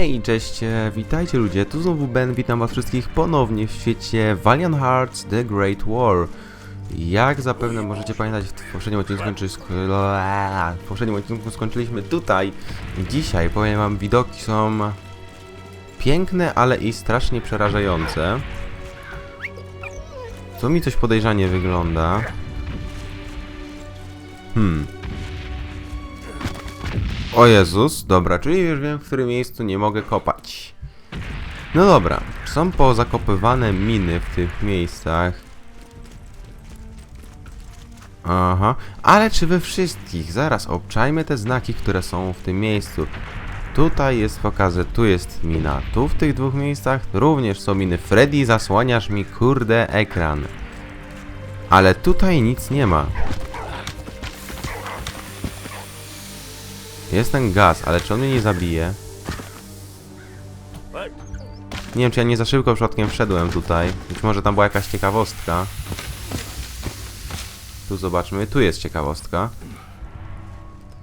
Hej, cześć, e, witajcie ludzie, tu znowu Ben, witam was wszystkich ponownie w świecie Valiant Hearts The Great War. Jak zapewne możecie pamiętać, w poprzednim odcinku, odcinku skończyliśmy tutaj. Dzisiaj, powiem wam, widoki są piękne, ale i strasznie przerażające. To mi coś podejrzanie wygląda. Hmm. O Jezus, dobra, czyli już wiem, w którym miejscu nie mogę kopać. No dobra, są pozakopywane miny w tych miejscach. Aha, ale czy we wszystkich? Zaraz obczajmy te znaki, które są w tym miejscu. Tutaj jest pokazane, tu jest mina, tu w tych dwóch miejscach również są miny. Freddy, zasłaniasz mi kurde ekran. Ale tutaj nic nie ma. Jest ten gaz, ale czy on mnie nie zabije? Nie wiem, czy ja nie za szybko przypadkiem wszedłem tutaj. Być może tam była jakaś ciekawostka. Tu zobaczmy, tu jest ciekawostka.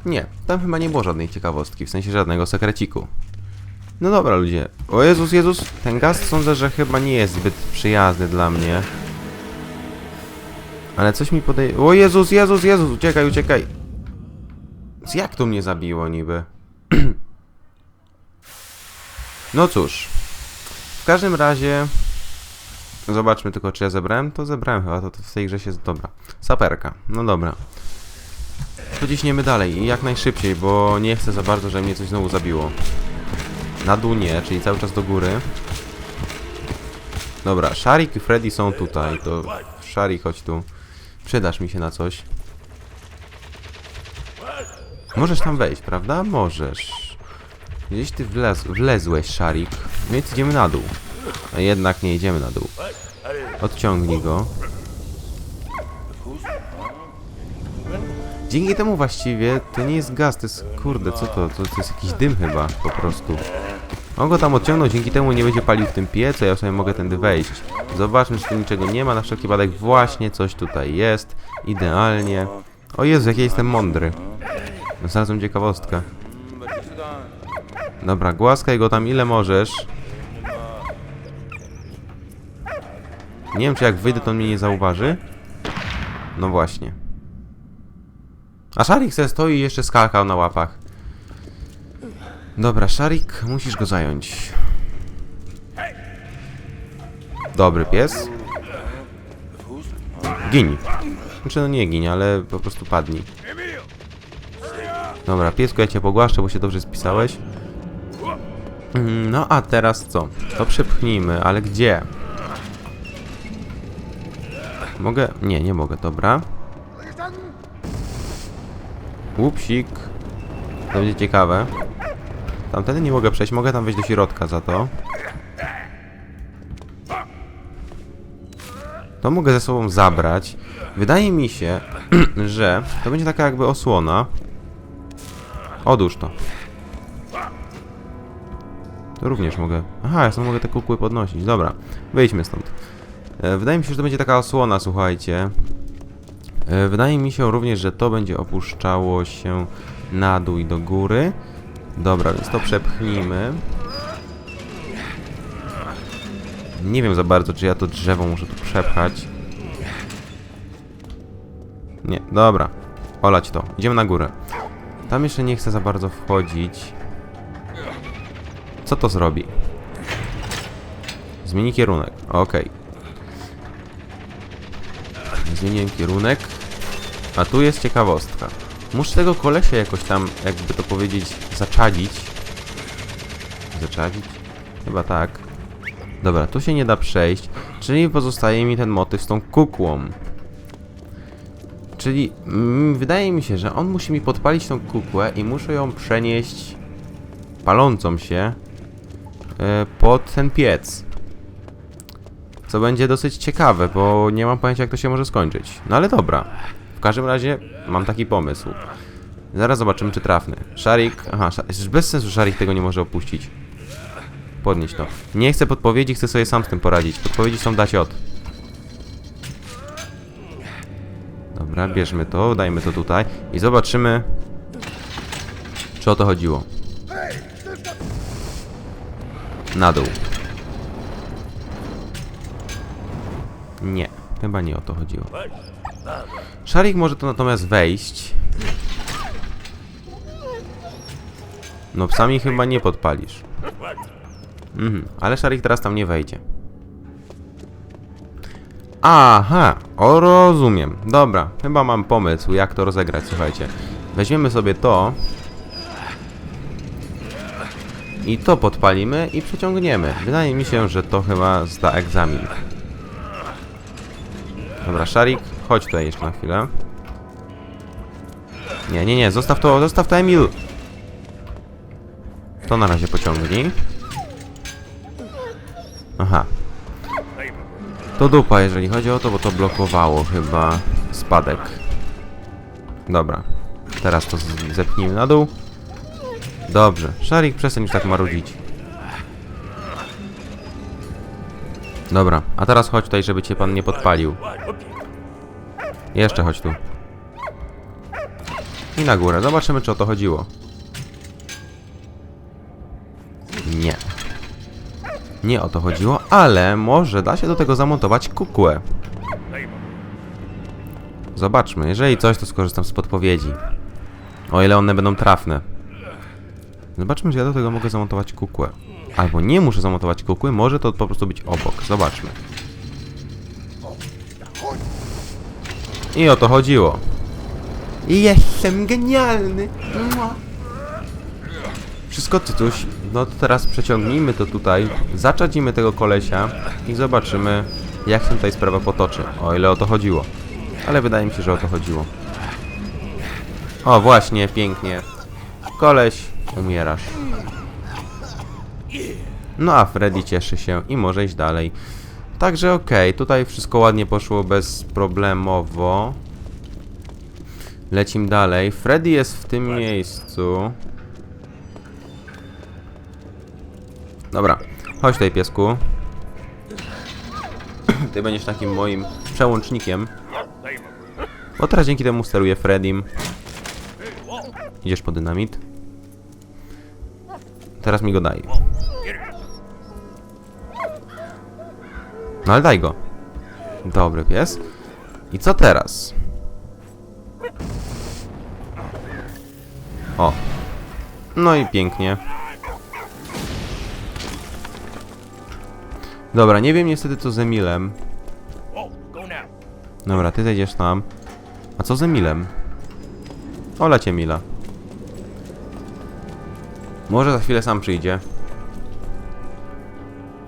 Nie, tam chyba nie było żadnej ciekawostki, w sensie żadnego sekreciku. No dobra ludzie. O Jezus, Jezus, ten gaz sądzę, że chyba nie jest zbyt przyjazny dla mnie. Ale coś mi podej... O Jezus, Jezus, Jezus, uciekaj, uciekaj. Jak to mnie zabiło niby? no cóż. W każdym razie... Zobaczmy tylko, czy ja zebrałem. To zebrałem chyba, to, to w tej grze się... Dobra. Saperka. No dobra. Pociśniemy dalej i jak najszybciej, bo nie chcę za bardzo, żeby mnie coś znowu zabiło. Na dół nie, czyli cały czas do góry. Dobra, Sharik i Freddy są tutaj, to... Sharik, chodź tu. Przydasz mi się na coś. Możesz tam wejść, prawda? Możesz. Gdzieś ty wlez, wlezłeś, Szarik. Więc idziemy na dół. A jednak nie idziemy na dół. Odciągnij go. Dzięki temu właściwie to nie jest gaz, to jest... Kurde, co to? To, to jest jakiś dym chyba, po prostu. On go tam odciągnął, dzięki temu nie będzie palił w tym piecu, ja sobie mogę tędy wejść. Zobaczmy, czy tu niczego nie ma, na wszelki wypadek właśnie coś tutaj jest. Idealnie. O Jezu, jak ja jestem mądry. Znalazłem ciekawostkę. Dobra, głaskaj go tam ile możesz. Nie wiem, czy jak wyjdę, to on mnie nie zauważy. No właśnie. A Szarik se stoi i jeszcze skakał na łapach. Dobra, Szarik, musisz go zająć. Dobry pies. Gini. Znaczy, no nie gini, ale po prostu padnij. Dobra, piesku, ja cię pogłaszczę, bo się dobrze spisałeś. Mm, No a teraz co? To przepchnijmy, ale gdzie? Mogę? Nie, nie mogę, dobra. Łupsik. To będzie ciekawe. Tamtędy nie mogę przejść, mogę tam wejść do środka za to. To mogę ze sobą zabrać. Wydaje mi się, że to będzie taka jakby osłona. Odłóż to. To również mogę. Aha, ja sobie mogę te kukły podnosić. Dobra, wyjdźmy stąd. E, wydaje mi się, że to będzie taka osłona, słuchajcie. E, wydaje mi się również, że to będzie opuszczało się na dół i do góry. Dobra, więc to przepchnijmy. Nie wiem za bardzo, czy ja to drzewo muszę tu przepchać. Nie, dobra. Olać to. Idziemy na górę. Tam jeszcze nie chcę za bardzo wchodzić. Co to zrobi? Zmieni kierunek. Okej. Zmieniłem kierunek. A tu jest ciekawostka. Muszę tego kolesia jakoś tam, jakby to powiedzieć, zaczadzić. Zaczadzić? Chyba tak. Dobra, tu się nie da przejść, czyli pozostaje mi ten motyw z tą kukłą. Czyli mm, wydaje mi się, że on musi mi podpalić tą kukłę i muszę ją przenieść palącą się e, pod ten piec. Co będzie dosyć ciekawe, bo nie mam pojęcia jak to się może skończyć. No ale dobra. W każdym razie mam taki pomysł. Zaraz zobaczymy czy trafny. Szarik... Aha, bez sensu Szarik tego nie może opuścić. Podnieś to. Nie chcę podpowiedzi, chcę sobie sam z tym poradzić. Podpowiedzi są dać od. Dobra, bierzmy to, dajmy to tutaj i zobaczymy, czy o to chodziło. Na dół. Nie, chyba nie o to chodziło. Szarik może to natomiast wejść. No psami chyba nie podpalisz. Mhm, ale Szarik teraz tam nie wejdzie. Aha, o rozumiem. Dobra, chyba mam pomysł, jak to rozegrać, słuchajcie. Weźmiemy sobie to. I to podpalimy i przeciągniemy. Wydaje mi się, że to chyba zda egzamin. Dobra, Szarik, chodź tutaj jeszcze na chwilę. Nie, nie, nie, zostaw to, zostaw to, Emil! To na razie pociągnij. Aha. To dupa, jeżeli chodzi o to, bo to blokowało chyba spadek. Dobra. Teraz to zepnijmy na dół. Dobrze. Szarik, przestań już tak marudzić. Dobra, a teraz chodź tutaj, żeby cię pan nie podpalił. Jeszcze chodź tu. I na górę. Zobaczymy, czy o to chodziło. Nie. Nie o to chodziło, ale może da się do tego zamontować kukłę. Zobaczmy. Jeżeli coś, to skorzystam z podpowiedzi. O ile one będą trafne. Zobaczmy, czy ja do tego mogę zamontować kukłę. Albo nie muszę zamontować kukły, może to po prostu być obok. Zobaczmy. I o to chodziło. Jestem genialny. Mua. Wszystko tytuś. No to teraz przeciągnijmy to tutaj, zaczadzimy tego kolesia i zobaczymy, jak się tutaj sprawa potoczy. O ile o to chodziło. Ale wydaje mi się, że o to chodziło. O, właśnie, pięknie. Koleś, umierasz. No a Freddy cieszy się i może iść dalej. Także okej, tutaj wszystko ładnie poszło bezproblemowo. Lecim dalej. Freddy jest w tym miejscu. Dobra, chodź tutaj piesku. Ty będziesz takim moim przełącznikiem. Bo teraz dzięki temu steruję Freddym. Idziesz po dynamit. Teraz mi go daj. No ale daj go. Dobry pies. I co teraz? O. No i pięknie. Dobra, nie wiem niestety co z Emilem. Dobra, ty zejdziesz tam. A co z Emilem? Olać Emila. Może za chwilę sam przyjdzie.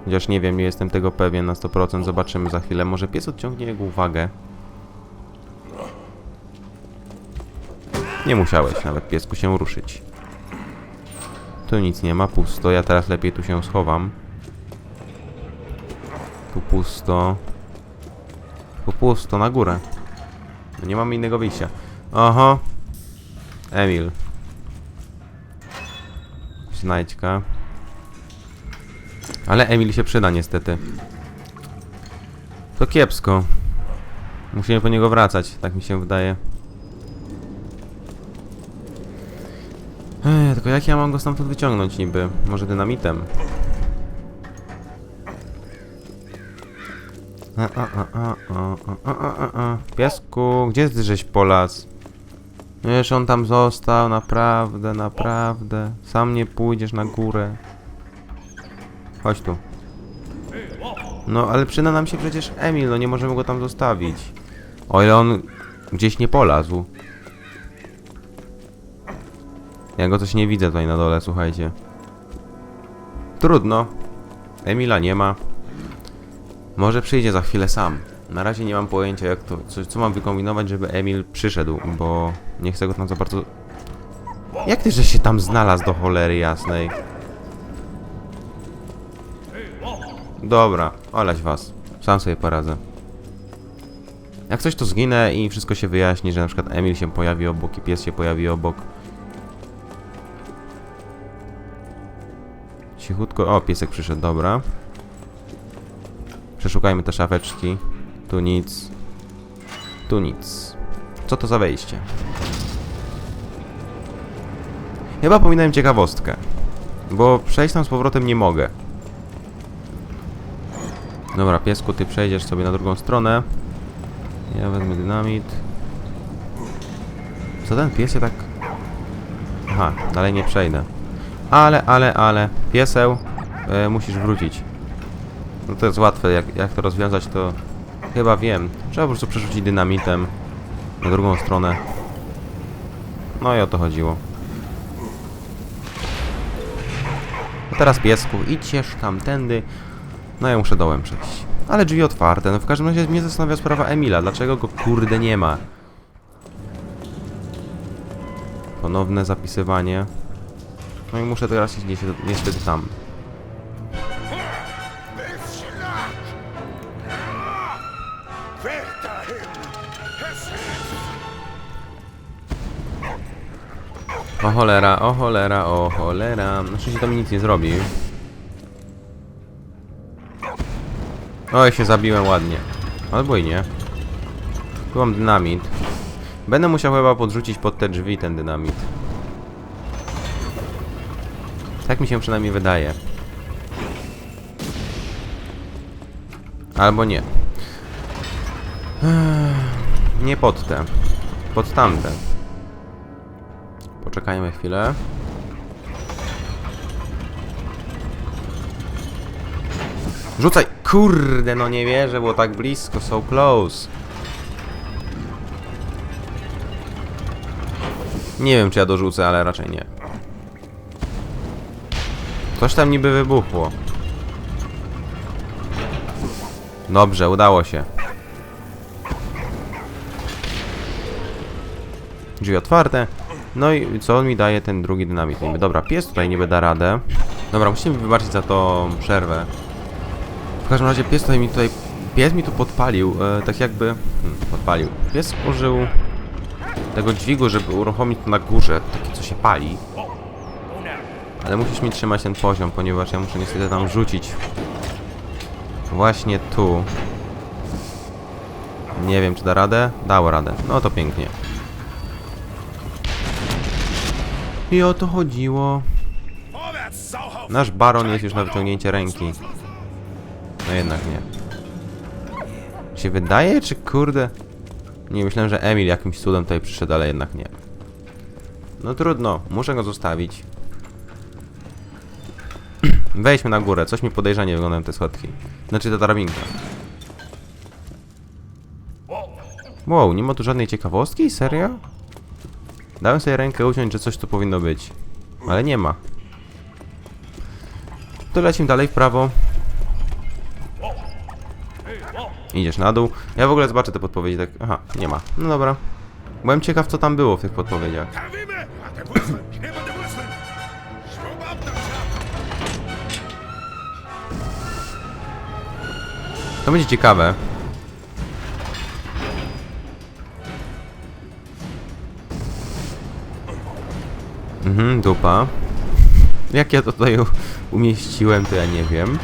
Chociaż nie wiem, nie jestem tego pewien na 100%. Zobaczymy za chwilę. Może pies odciągnie jego uwagę. Nie musiałeś nawet piesku się ruszyć. Tu nic nie ma, pusto. Ja teraz lepiej tu się schowam. Tu pusto. Tu pusto, na górę. No nie mamy innego wyjścia. Oho. Emil. Znajdźka. Ale Emil się przyda niestety. To kiepsko. Musimy po niego wracać, tak mi się wydaje. Ej, tylko jak ja mam go stamtąd wyciągnąć niby? Może dynamitem? Piesku, gdzie ty żeś polas? Wiesz, on tam został, naprawdę, naprawdę. Sam nie pójdziesz na górę. Chodź tu. No, ale przyda nam się przecież Emil, no nie możemy go tam zostawić. O ile on gdzieś nie polazł. Ja go coś nie widzę tutaj na dole, słuchajcie. Trudno. Emila nie ma. Może przyjdzie za chwilę sam. Na razie nie mam pojęcia jak to, co, co mam wykombinować, żeby Emil przyszedł, bo nie chcę go tam za bardzo... Jak ty, że się tam znalazł do cholery jasnej? Dobra, olać was. Sam sobie poradzę. Jak coś to zginę i wszystko się wyjaśni, że na przykład Emil się pojawi obok i pies się pojawi obok. Cichutko. O, piesek przyszedł, dobra. Przeszukajmy te szafeczki. Tu nic. Tu nic. Co to za wejście? Chyba pominąłem ciekawostkę. Bo przejść tam z powrotem nie mogę. Dobra, piesku, ty przejdziesz sobie na drugą stronę. Ja wezmę dynamit. Co ten pies się tak... Aha, dalej nie przejdę. Ale, ale, ale, pieseł, e, musisz wrócić. No to jest łatwe, jak, jak to rozwiązać, to chyba wiem. Trzeba po prostu przerzucić dynamitem na drugą stronę. No i o to chodziło. A teraz piesku, idźcie tamtędy. No ja muszę dołem przejść. Ale drzwi otwarte. No w każdym razie mnie zastanawia sprawa Emila. Dlaczego go kurde nie ma? Ponowne zapisywanie. No i muszę teraz iść niestety tam. O cholera, o cholera, o cholera. Na szczęście to mi nic nie zrobi. Oj, się zabiłem ładnie. Albo i nie. Tu mam dynamit. Będę musiał chyba podrzucić pod te drzwi ten dynamit. Tak mi się przynajmniej wydaje. Albo nie. Nie pod te. Pod tamte. Poczekajmy chwilę. Rzucaj! Kurde, no nie wierzę, było tak blisko, so close. Nie wiem, czy ja dorzucę, ale raczej nie. Coś tam niby wybuchło. Dobrze, udało się. Drzwi otwarte. No i co on mi daje ten drugi dynamit? Niby, dobra, pies tutaj niby da radę. Dobra, musimy wybaczyć za tą przerwę. W każdym razie pies tutaj mi tutaj... Pies mi tu podpalił, e, tak jakby... Hmm, podpalił. Pies użył tego dźwigu, żeby uruchomić to na górze, takie co się pali. Ale musisz mi trzymać ten poziom, ponieważ ja muszę niestety tam rzucić. Właśnie tu. Nie wiem, czy da radę? Dało radę. No to pięknie. I o to chodziło. Nasz baron jest już na wyciągnięcie ręki. No jednak nie. Się wydaje, czy kurde? Nie, myślałem, że Emil jakimś cudem tutaj przyszedł, ale jednak nie. No trudno, muszę go zostawić. Wejdźmy na górę, coś mi podejrzanie wyglądają te schodki. Znaczy ta drabinka. Wow, nie ma tu żadnej ciekawostki? Serio? Dałem sobie rękę uciąć, że coś tu powinno być. Ale nie ma. To lecimy dalej w prawo. Idziesz na dół. Ja w ogóle zobaczę te podpowiedzi tak... Aha, nie ma. No dobra. Byłem ciekaw, co tam było w tych podpowiedziach. To będzie ciekawe. Mhm, dupa. Jak ja to tutaj umieściłem, to ja nie wiem.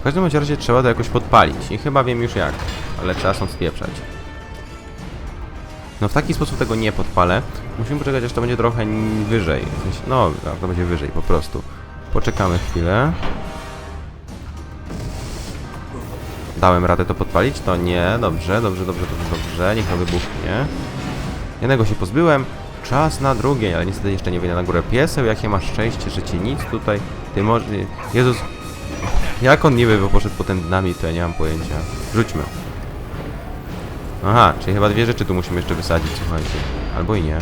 W każdym razie trzeba to jakoś podpalić i chyba wiem już jak, ale trzeba stąd spieprzać. No w taki sposób tego nie podpalę. Musimy poczekać aż to będzie trochę wyżej. No, to będzie wyżej po prostu. Poczekamy chwilę. Dałem radę to podpalić? To nie. Dobrze, dobrze, dobrze, dobrze, dobrze. Niech to wybuchnie. Jednego się pozbyłem. Czas na drugie, ale niestety jeszcze nie wyjdę na górę. Pieseł, jakie masz szczęście, że ci nic tutaj... Ty może... Jezus... Jak on niby poszedł po ten dynamit, to ja nie mam pojęcia. Rzućmy. Aha, czyli chyba dwie rzeczy tu musimy jeszcze wysadzić, słuchajcie. Albo i nie.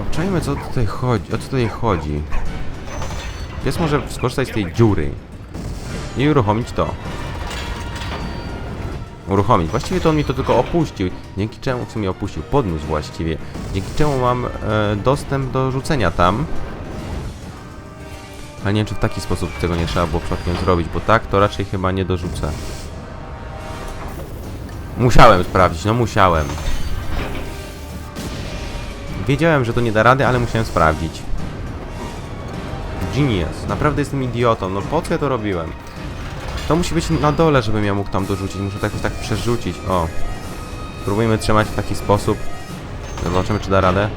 Obczajmy, co tutaj chodzi, o co tutaj chodzi. Pies może skorzystać z tej dziury i uruchomić to. Uruchomić. Właściwie to on mi to tylko opuścił. Dzięki czemu w sumie opuścił, podniósł właściwie. Dzięki czemu mam e, dostęp do rzucenia tam. Ale nie wiem, czy w taki sposób tego nie trzeba było przypadkiem zrobić, bo tak to raczej chyba nie dorzucę. Musiałem sprawdzić, no musiałem. Wiedziałem, że to nie da rady, ale musiałem sprawdzić. Genius. Naprawdę jestem idiotą. No po co ja to robiłem? To musi być na dole, żebym ja mógł tam dorzucić. Muszę tak tak przerzucić. O. Spróbujmy trzymać w taki sposób. Zobaczymy, czy da radę.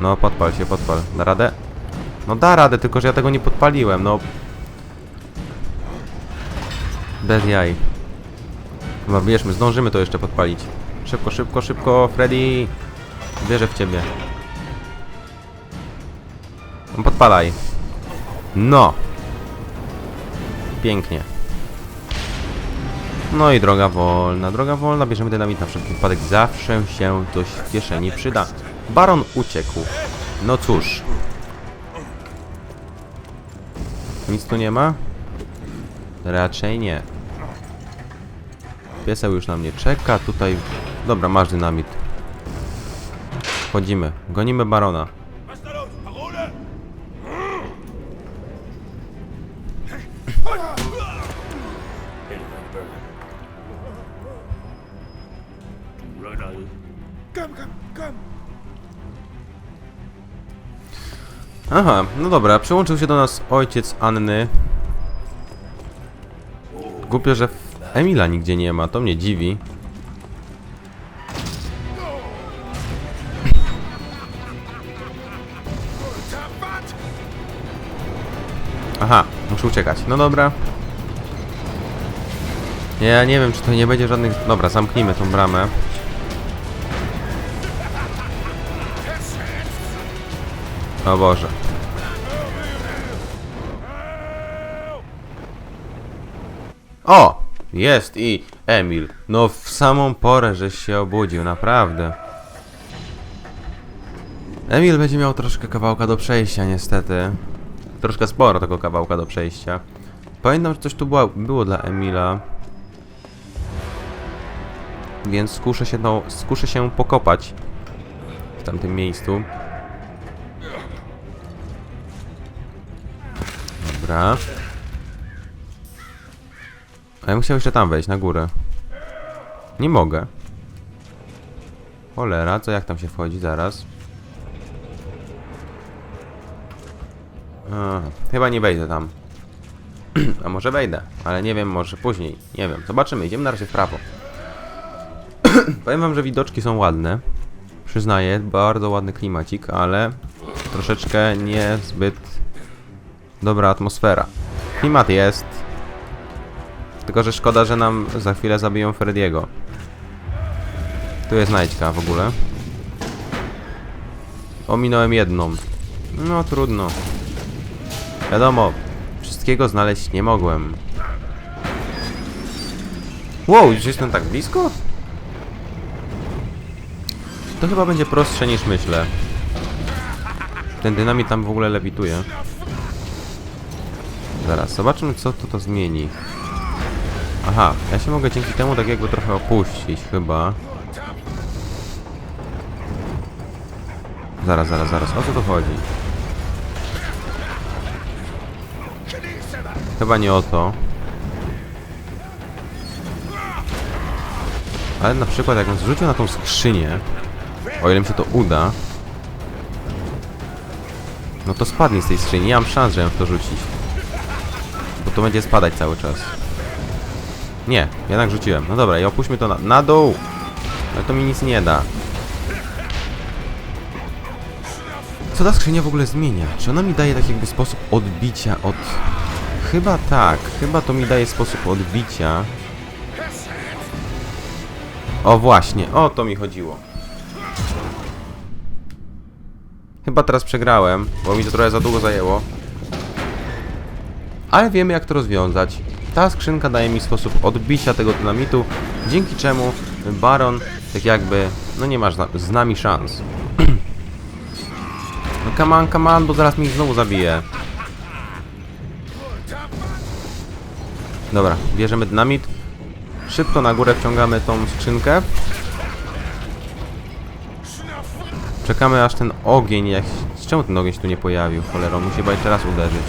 No, podpal się, podpal. Da radę? No da radę, tylko że ja tego nie podpaliłem, no. Bez jaj. Chyba bierzmy, zdążymy to jeszcze podpalić. Szybko, szybko, szybko, Freddy! Wierzę w ciebie. No, podpalaj. No! Pięknie. No i droga wolna, droga wolna, bierzemy dynamit na wszelki wypadek, zawsze się w kieszeni przyda. Baron uciekł. No cóż. Nic tu nie ma? Raczej nie. Pieseł już na mnie czeka, tutaj... Dobra, masz dynamit. Wchodzimy, gonimy barona. Komm, komm, komm! Aha, no dobra, przyłączył się do nas ojciec Anny. Głupio, że w- Emila nigdzie nie ma, to mnie dziwi. Aha, muszę uciekać. No dobra. Ja nie wiem, czy to nie będzie żadnych... Dobra, zamknijmy tą bramę. O Boże. O! Jest i Emil. No w samą porę, żeś się obudził, naprawdę. Emil będzie miał troszkę kawałka do przejścia, niestety. Troszkę sporo tego kawałka do przejścia. Pamiętam, że coś tu było, było dla Emila. Więc skuszę się, no, skuszę się pokopać w tamtym miejscu. Dobra. A ja chciał jeszcze tam wejść, na górę. Nie mogę. Cholera, co jak tam się wchodzi zaraz? A, chyba nie wejdę tam. A może wejdę, ale nie wiem, może później. Nie wiem, zobaczymy, idziemy na razie w prawo. Powiem wam, że widoczki są ładne. Przyznaję, bardzo ładny klimacik, ale troszeczkę niezbyt dobra atmosfera. Klimat jest. Tylko, że szkoda, że nam za chwilę zabiją Frediego. Tu jest znajdźka w ogóle. Ominąłem jedną. No trudno. Wiadomo, wszystkiego znaleźć nie mogłem. Wow, już jestem tak blisko? To chyba będzie prostsze niż myślę. Ten dynamit tam w ogóle lewituje. Zaraz, zobaczmy co to, to zmieni. Aha, ja się mogę dzięki temu tak jakby trochę opuścić chyba. Zaraz, zaraz, zaraz, o co tu chodzi? Chyba nie o to. Ale na przykład jakbym zrzucił na tą skrzynię, o ile mi się to uda, no to spadnie z tej skrzyni. Nie mam szans, żebym w to rzucić. Bo to będzie spadać cały czas. Nie, jednak rzuciłem. No dobra, i opuśćmy to na, na dół. Ale to mi nic nie da. Co ta skrzynia w ogóle zmienia? Czy ona mi daje tak jakby sposób odbicia od... Chyba tak. Chyba to mi daje sposób odbicia. O właśnie, o to mi chodziło. Chyba teraz przegrałem, bo mi to trochę za długo zajęło. Ale wiemy jak to rozwiązać. Ta skrzynka daje mi sposób odbicia tego dynamitu, dzięki czemu Baron tak jakby, no nie masz z nami szans. No come on, come on, bo zaraz mi znowu zabije. Dobra, bierzemy dynamit. Szybko na górę wciągamy tą skrzynkę. Czekamy aż ten ogień jak... Czemu ten ogień się tu nie pojawił? Cholera, on musi chyba jeszcze raz uderzyć.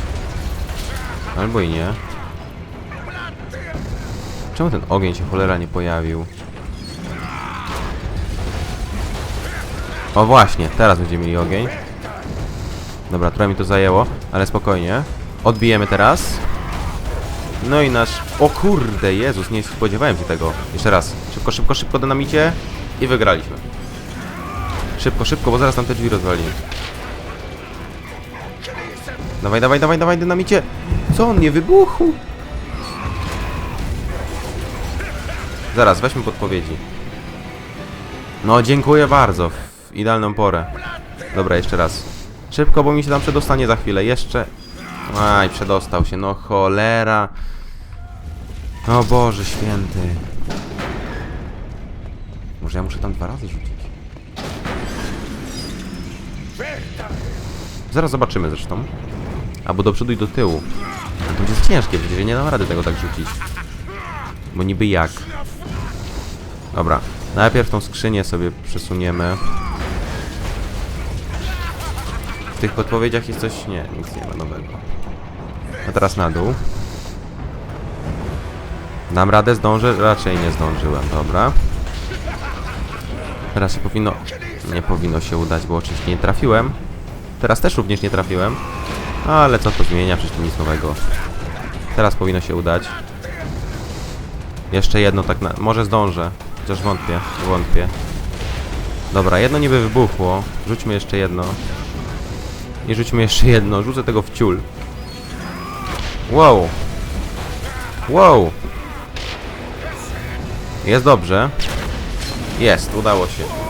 Albo i nie. Czemu ten ogień się cholera nie pojawił? O właśnie, teraz będziemy mieli ogień. Dobra, trochę mi to zajęło, ale spokojnie. Odbijemy teraz. No i nasz... O kurde, Jezus, nie spodziewałem się tego. Jeszcze raz. Szybko, szybko, szybko dynamicie. I wygraliśmy. Szybko, szybko, bo zaraz tam te drzwi rozwali. Dawaj, dawaj, dawaj, dawaj, dynamicie! Co on nie wybuchł? Zaraz, weźmy podpowiedzi. No, dziękuję bardzo. W idealną porę. Dobra, jeszcze raz. Szybko, bo mi się tam przedostanie za chwilę. Jeszcze. Aj, przedostał się. No cholera. O Boże święty. Może ja muszę tam dwa razy rzucić. Zaraz zobaczymy zresztą. Albo do przodu i do tyłu. No to jest ciężkie, przecież ja nie dam rady tego tak rzucić. Bo niby jak. Dobra. Najpierw tą skrzynię sobie przesuniemy. W tych podpowiedziach jest coś... Nie, nic nie ma nowego. A teraz na dół. Dam radę, zdążę? Raczej nie zdążyłem, dobra. Teraz się powinno... Nie powinno się udać, bo oczywiście nie trafiłem. Teraz też również nie trafiłem. Ale co to zmienia, przecież nic nowego. Teraz powinno się udać. Jeszcze jedno tak na... Może zdążę. Chociaż wątpię, wątpię. Dobra, jedno niby wybuchło. Rzućmy jeszcze jedno. I rzućmy jeszcze jedno. Rzucę tego w ciul. Wow. Wow. Jest dobrze. Jest, udało się.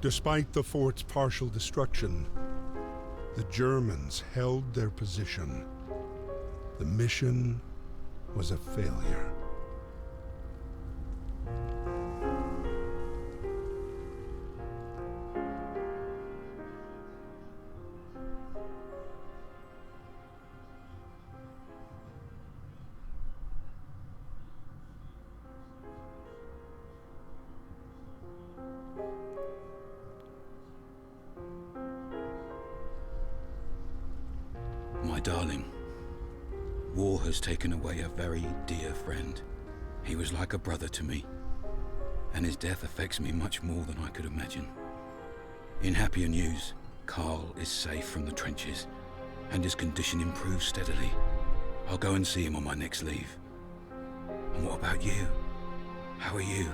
Despite the fort's partial destruction, the Germans held their position. The mission was a failure. Away a very dear friend. He was like a brother to me, and his death affects me much more than I could imagine. In happier news, Carl is safe from the trenches, and his condition improves steadily. I'll go and see him on my next leave. And what about you? How are you?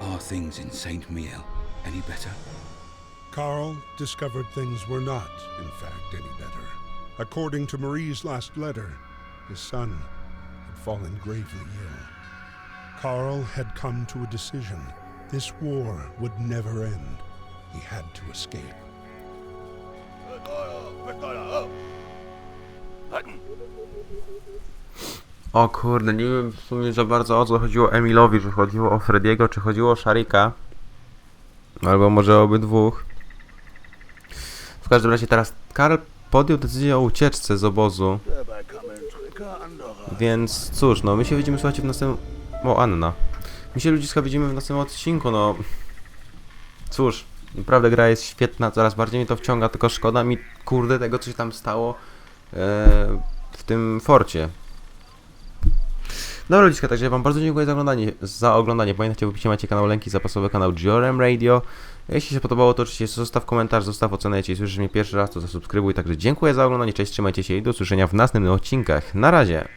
Are things in Saint Miel any better? Carl discovered things were not, in fact, any better. According to Marie's last letter, his son fallen gravely ill. Had come to a decision. This war would never end. He had to escape. O kurde, nie wiem w sumie za bardzo o co chodziło Emilowi, czy chodziło o Frediego, czy chodziło o Sharika. Albo może obydwóch. W każdym razie teraz Karl podjął decyzję o ucieczce z obozu. Więc cóż, no my się widzimy, słuchajcie, w następnym... O, Anna. My się ludziska widzimy w następnym odcinku, no... Cóż, naprawdę gra jest świetna, coraz bardziej mnie to wciąga, tylko szkoda mi, kurde, tego, co się tam stało e, w tym forcie. Dobra ludziska, także wam bardzo dziękuję za oglądanie. Za oglądanie. Pamiętajcie, w opisie macie kanał Lęki Zapasowy, kanał Giorem Radio. Jeśli się podobało, to oczywiście zostaw komentarz, zostaw ocenę. Jeśli słyszysz mnie pierwszy raz, to zasubskrybuj. Także dziękuję za oglądanie, cześć, trzymajcie się i do usłyszenia w następnych odcinkach. Na razie!